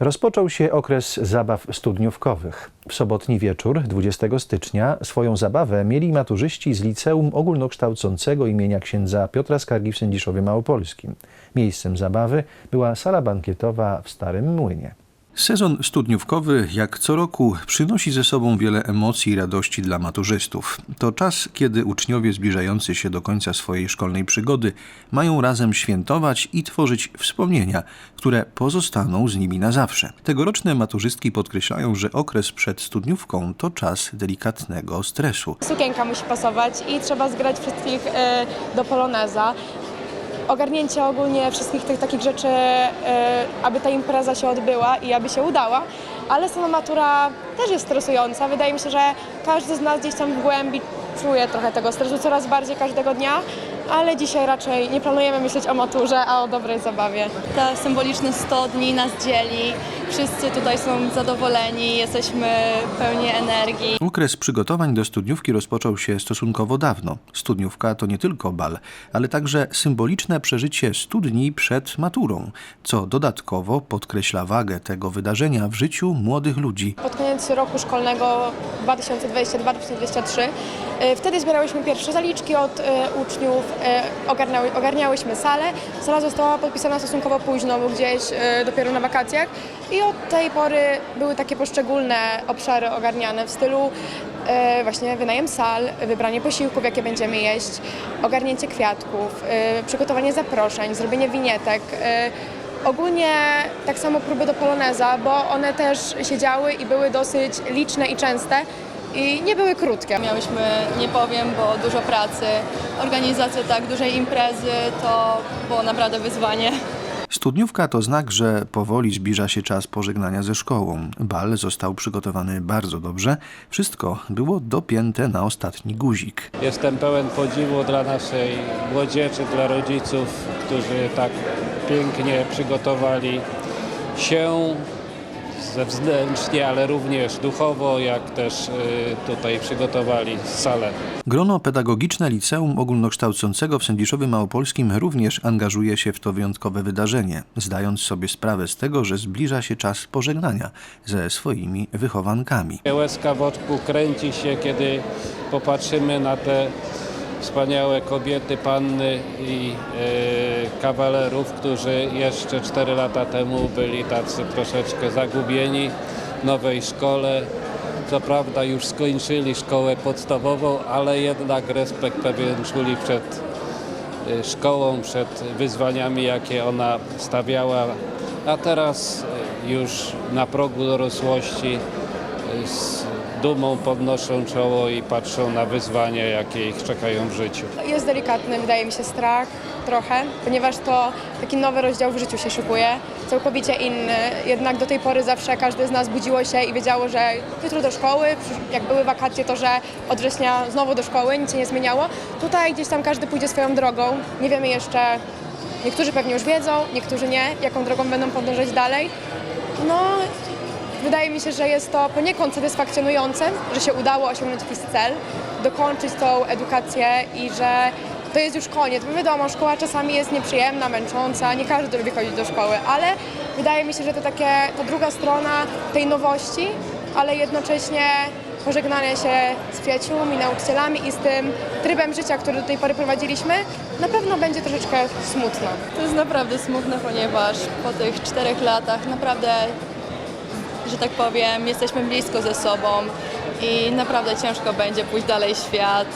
Rozpoczął się okres zabaw studniówkowych. W sobotni wieczór, 20 stycznia, swoją zabawę mieli maturzyści z Liceum Ogólnokształcącego imienia księdza Piotra Skargi w Sędziszowie Małopolskim. Miejscem zabawy była sala bankietowa w Starym Młynie. Sezon studniówkowy, jak co roku, przynosi ze sobą wiele emocji i radości dla maturzystów. To czas, kiedy uczniowie zbliżający się do końca swojej szkolnej przygody mają razem świętować i tworzyć wspomnienia, które pozostaną z nimi na zawsze. Tegoroczne maturzystki podkreślają, że okres przed studniówką to czas delikatnego stresu. Sukienka musi pasować i trzeba zgrać wszystkich e, do poloneza. Ogarnięcie ogólnie wszystkich tych takich rzeczy, e, aby ta impreza się odbyła i aby się udała, ale sama matura też jest stresująca. Wydaje mi się, że każdy z nas gdzieś tam w głębi czuje trochę tego stresu coraz bardziej każdego dnia, ale dzisiaj raczej nie planujemy myśleć o maturze, a o dobrej zabawie. Te symboliczne 100 dni nas dzieli. Wszyscy tutaj są zadowoleni, jesteśmy pełni energii. Okres przygotowań do studniówki rozpoczął się stosunkowo dawno. Studniówka to nie tylko bal, ale także symboliczne przeżycie 100 dni przed maturą, co dodatkowo podkreśla wagę tego wydarzenia w życiu młodych ludzi. Pod koniec roku szkolnego 2022-2023 e, wtedy zbierałyśmy pierwsze zaliczki od e, uczniów, ogarniały, ogarniałyśmy salę. Sala została podpisana stosunkowo późno, bo gdzieś e, dopiero na wakacjach i od tej pory były takie poszczególne obszary ogarniane w stylu e, właśnie wynajem sal, wybranie posiłków, jakie będziemy jeść, ogarnięcie kwiatków, e, przygotowanie zaproszeń, zrobienie winietek. e, Ogólnie tak samo próby do poloneza, bo one też się działy i były dosyć liczne i częste i nie były krótkie. Miałyśmy, nie powiem, bo dużo pracy. Organizacja tak dużej imprezy to było naprawdę wyzwanie. Studniówka to znak, że powoli zbliża się czas pożegnania ze szkołą. Bal został przygotowany bardzo dobrze. Wszystko było dopięte na ostatni guzik. Jestem pełen podziwu dla naszej młodzieży, dla rodziców, którzy tak pięknie przygotowali się zewnętrznie, ale również duchowo, jak też y, tutaj przygotowali salę. Grono pedagogiczne Liceum Ogólnokształcącego w Sędziszowie Małopolskim również angażuje się w to wyjątkowe wydarzenie, zdając sobie sprawę z tego, że zbliża się czas pożegnania ze swoimi wychowankami. Łezka w oczku kręci się, kiedy popatrzymy na te wspaniałe kobiety, panny i e, kawalerów, którzy jeszcze 4 lata temu byli tacy troszeczkę zagubieni w nowej szkole. Co prawda już skończyli szkołę podstawową, ale jednak respekt pewien czuli przed e, szkołą, przed wyzwaniami, jakie ona stawiała, a teraz e, już na progu dorosłości e, z dumą podnoszą czoło i patrzą na wyzwania, jakie ich czekają w życiu. Jest delikatny, wydaje mi się, strach trochę, ponieważ to taki nowy rozdział w życiu się szykuje, całkowicie inny. Jednak do tej pory zawsze każdy z nas budziło się i wiedziało, że jutro do szkoły, jak były wakacje, to że od września znowu do szkoły, nic się nie zmieniało. Tutaj gdzieś tam każdy pójdzie swoją drogą. Nie wiemy jeszcze, niektórzy pewnie już wiedzą, niektórzy nie, jaką drogą będą podążać dalej. No, Wydaje mi się, że jest to poniekąd satysfakcjonujące, że się udało osiągnąć jakiś cel, dokończyć tą edukację i że to jest już koniec. Bo wiadomo, szkoła czasami jest nieprzyjemna, męcząca, nie każdy lubi chodzić do szkoły, ale wydaje mi się, że to takie, ta druga strona tej nowości, ale jednocześnie pożegnanie się z przyjaciółmi, nauczycielami i z tym trybem życia, który do tej pory prowadziliśmy, na pewno będzie troszeczkę smutno. To jest naprawdę smutne, ponieważ po tych czterech latach naprawdę, że tak powiem, jesteśmy blisko ze sobą i naprawdę ciężko będzie pójść dalej świat,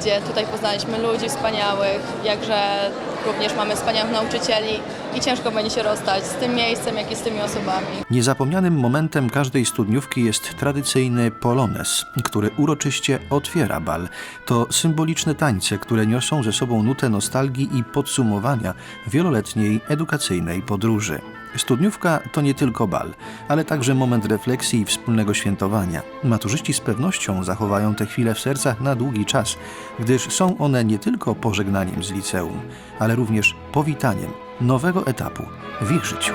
gdzie tutaj poznaliśmy ludzi wspaniałych, jakże również mamy wspaniałych nauczycieli i ciężko będzie się rozstać z tym miejscem, jak i z tymi osobami. Niezapomnianym momentem każdej studniówki jest tradycyjny polones, który uroczyście otwiera bal. To symboliczne tańce, które niosą ze sobą nutę nostalgii i podsumowania wieloletniej edukacyjnej podróży. Studniówka to nie tylko bal, ale także moment refleksji i wspólnego świętowania. Maturzyści z pewnością zachowają te chwile w sercach na długi czas, gdyż są one nie tylko pożegnaniem z liceum, ale również powitaniem nowego etapu w ich życiu.